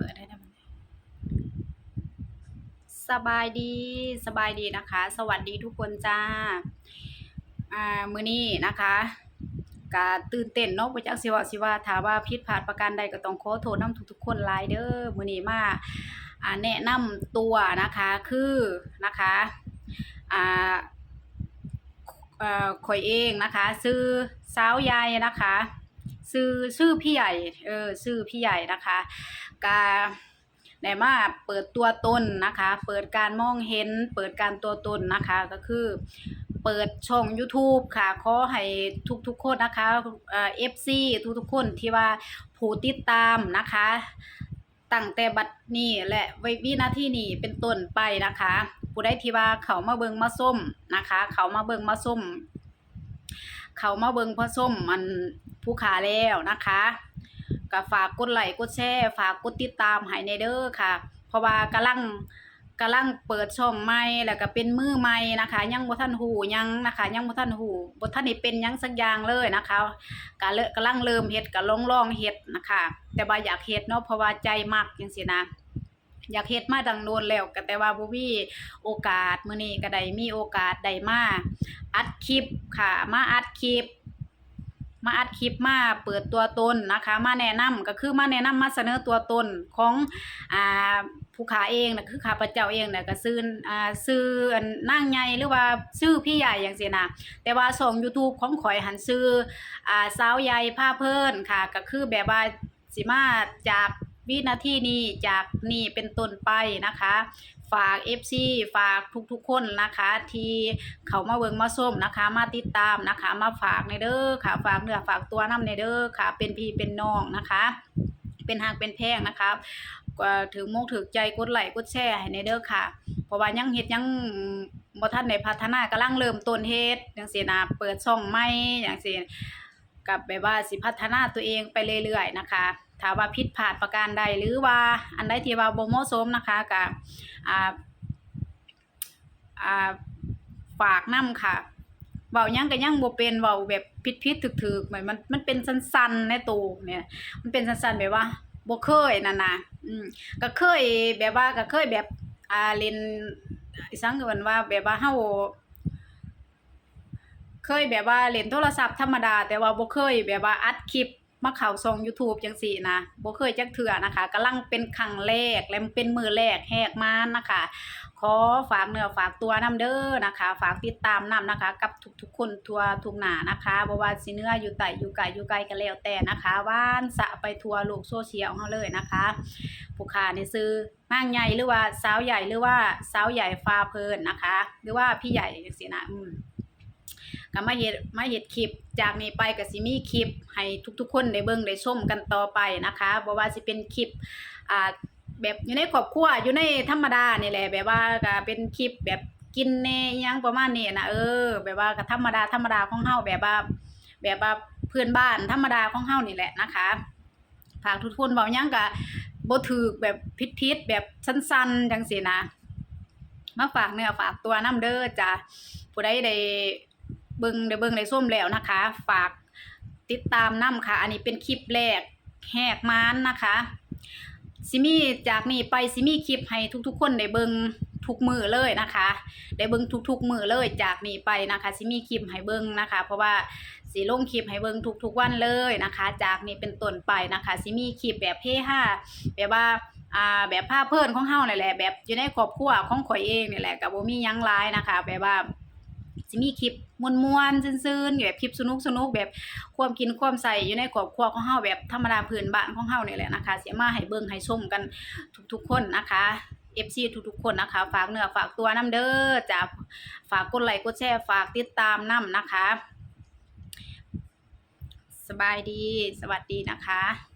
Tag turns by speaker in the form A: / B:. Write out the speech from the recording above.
A: ปิดได้มันสบายดีสบายดีนะคะ สวัสดีทุกคนจ้า อ่า มือนี้นะคะก็ตื่นเต้นเนาะบ่จักสิว่าสิว่าถ้าว่าผิดพลาดประการใดก็ต้องขอโทษนํทุกๆคนหลายเด้อมือนี้มาอ่าแนะนำตัวนะคะคือนะคะอ่าอ่อข่อยเองนะคะชื่อสาวใหญ่นะคะ ชื่อชื่อพี่ใหญ่เออชื่อพี่ใหญ่นะคะกาได้มาเปิดตัวตนนะคะ เปิดการมองเห็น เปิดการตัวตนนะคะก็คือเปิดช่อง YouTube ค่ะ ขอให้ทุกๆคนนะคะเอ่อ FC ทุกๆคนที่ว่าผู้ติดตามนะคะตั้งแต่บัดนี้และไว้วินาทีนี้เป็นต้นไปนะคะ ผู้ใดที่ว่าเขามาเบิงมาส้มนะคะ เขามาเบิงมาส้ม เขามาเบิงพอส้มมัน ผู้ขาแล้วนะคะก็ฝากกดไลค์กดแชร์ฝากกดติดตามให้ในเด้อค่ะ เพราะว่ากำลังกำลังเปิดช่องใหม่แล้วก็เป็นมือใหม่นะคะ ยังบ่ทันหูยังนะคะ ยังบ่ทันหูบ่ทันได้เป็นยังสักอย่างเลยนะคะก็เลกำลังเริ่มเฮ็ดก็ลองลองเฮ็ดนะคะ แต่ว่าอยากเฮ็ดเนาะเพราะว่าใจมักจังซี่นะอยากเฮ็ดมาดังโดนแล้วก็แต่ว่าบ่มีโอกาสมื้อนี้ก็ได้มีโอกาสได้มาอัดคลิปค่ะ มาอัดคลิป มาอัดคลิปมาเปิดตัวตนนะคะ มาแนะนำก็คือมาแนะนำมาเสนอตัวตนของอ่าผู้ขาเองนะคือข้าพเจ้าเองน่ะก็ซื้ออ่าซื้ออันนางใหญ่หรือว่าชื่อพี่ใหญ่จังซี่นะแต่ว่าช่ง YouTube ของข่อยหันซื้ออ่าสาวใหญ่ผ้าเพิ่นค่ะ ก็คือแบบว่าสิมาจากวินาทีนี้จากนี้เป็นต้นไปนะคะ ฝาก FC ฝากทุกๆคนนะคะ ที่เขามาเบิงมาส้มนะคะ มาติดตามนะคะ มาฝากในเด้อค่ะ ฝากเนื้อฝากตัวน้ำในเด้อค่ะ เป็นพี่เป็นน้องนะคะ เป็นหางเป็นแพงนะคะถึงโมกถึกใจกดไหลกดแชร์ให้ในเด้อค่ะ เพราะว่ายังเฮ็ดยังบ่ทันได้พัฒนากำลังเริ่มต้นเฮ็ดจังซี่นะเปิดช่องใหม่จังซี่กับแบบว่าสิพัฒนาตัวเองไปเรื่อยๆนะคะ ถ้าว่าผิดพลาดประการใดหรือว่าอันใดที่ว่าบ่เหมาะสมนะคะก็อ่าอ่าฝากนํค่ะเว้ายังก็ยังบ่เป็นเว้าแบบผิดๆถึกๆเหมือนมันมันเป็นสั้นๆในตูเนี่ย มันเป็นสั้นๆแบบว่าบ่เคยนั่นนะอืมก็เคยแบบว่าก็เคยแบบอ่าเล่นสังเอิ้นว่าแบบว่าเฮาเคยแบบว่าเล่นโทรศัพท์ธรรมดา แต่ว่าบ่เคยแบบว่าอัดคลิป มาเข้าช่อง YouTube จังซี่นะบ่เคยจักเทื่อนะคะกำลังเป็นครั้งแรกและเป็นมือแรกแหกมานนะคะ ขอฝากเนื้อฝากตัวนํเด้อนะคะ ฝากติดตามนํนะคะ กับทุกๆคนทั่วทุกหนานะคะบ่ว่าสิเนื้ออยู่ใต้อยู่ไกลอยู่ไกลก็แล้วแต่นะคะว่านสะไปทั่วโลกโซเชียลเฮาเลยนะคะผู้ค้านี่ซื้อนางใหญ่หรือว่าสาวใหญ่หรือว่าสาวใหญ่ฟ้าเพลินนะคะ หรือว่าพี่ใหญ่จังซี่นะอืม ก็มาเฮ็ดมาเฮ็ดคลิป จากนี้ไปก็สิมีคลิป ให้ทุกๆ คนได้เบิ่งได้ชมกันต่อไปนะคะบ่ว่าสิเป็นคลิปอ่าแบบอยู่ในครอบครัวอยู่ในธรรมดานี่แหละแบบว่าก็เป็นคลิปแบบกินแน่ยังประมาณนี้นะเออ แบบว่าก็ธรรมดาธรรมดาของเฮาแบบว่าแบบว่าเพื่อนบ้านธรรมดาของเฮานี่แหละนะคะฝากทุกคนเว้ายังก็บ่ถูกแบบผิดๆแบบสั้นๆจังซี่นะ มาฝากเนื้อฝากตัวนํเด้อจ้ะผู้ใดได้ เบิ่งได้เบิ่งได้ส้มแล้วนะคะ ฝากติดตามนํค่ะ อันนี้เป็นคลิปแรกแหกมานนะคะสิมี่จากนี้ไปสิมี่คลิปให้ทุกๆ คนได้เบิ่งทุกมือเลยนะคะได้เบิ่งทุกๆมือเลยจากนี้ไปนะคะสิมีคลิปให้เบิ่งนะคะ เพราะว่าสิลงคลิปให้เบิ่งทุกๆวันเลยนะคะ จากนี้เป็นต้นไปนะคะสิมีคลิปแบบเฮฮาแบบว่าอ่าแบบภาพเพิ่นของเฮานี่แหละแบบอยู่ในครอบครัวของข่อยเองนี่แหละก็บ่มีหยังหลายนะคะแบบว่า สิมีคลิปม่วนๆซื่นๆแบบคลิปสนุกๆแบบความกินความใส่อยู่ในครอบครัวของเฮาแบบธรรมดาพื้นบ้านของเฮานี่แหละนะคะ เสียมาให้เบิ่งให้ชมกันทุกๆคนนะคะ FC ทุกๆคนนะคะ ฝากเนื้อฝากตัวน้ำเด้อจ้ะฝากกดไลค์กดแชร์ฝากติดตามน้ำนะคะ สบายดีสวัสดีนะคะ